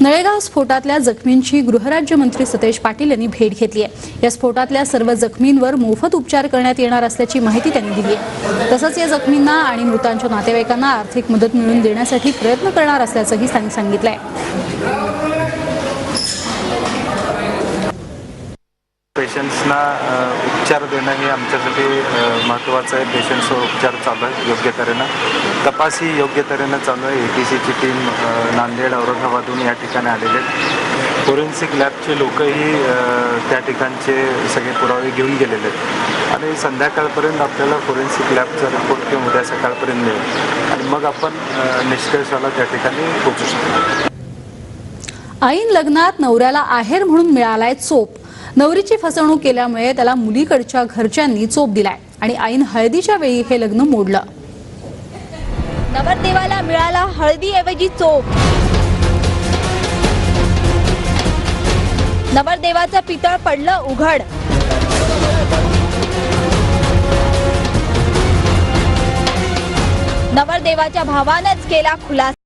नळेगाव स्फोटातल्या जखमींची गृहराज्यमंत्री सतेज पाटील यांनी भेट घेतली आहे. या स्फोटातल्या सर्व जखमींवर मोफत उपचार करण्यात येणार असल्याची माहिती त्यांनी दिली आहे. तसंच या जखमींना आणि मृतांच्या नातेवाईकांना आर्थिक मदत मिळवून देण्यासाठी प्रयत्न करणार असल्याचंही त्यांनी सांगितलं आहे पेशंट्सना उपचार देणं हे आमच्यासाठी महत्त्वाचं आहे. पेशंट्सवर उपचार चालू आहे योग्य तऱ्हेनं. तपासही योग्य तऱ्हेनं चालू आहे. ए टी सीची टीम नांदेड औरंगाबादहून या ठिकाणी आलेले आहेत. फोरेन्सिक लॅबचे लोकही त्या ठिकाणचे सगळे पुरावे घेऊन गेलेले आहेत. आणि संध्याकाळपर्यंत आपल्याला फोरेन्सिक लॅबचा रिपोर्ट किंवा उद्या सकाळपर्यंत मिळेल. आणि मग आपण निष्कर्षाला त्या ठिकाणी पोहोचू शकतो. ऐन लग्नात नवऱ्याला आहेर म्हणून मिळालाय चोप नवरीची फसवणूक केल्यामुळे त्याला मुलीकडच्या घरच्यांनी चोप दिलाय आणि ऐन हळदीच्या वेळी हे लग्न मोडलं. नवरदेवाला मिळाला हळदीऐवजी चोप. नवरदेवाचं पितळ पडलं उघड. नवरदेवाच्या भावानंच केला खुलासा.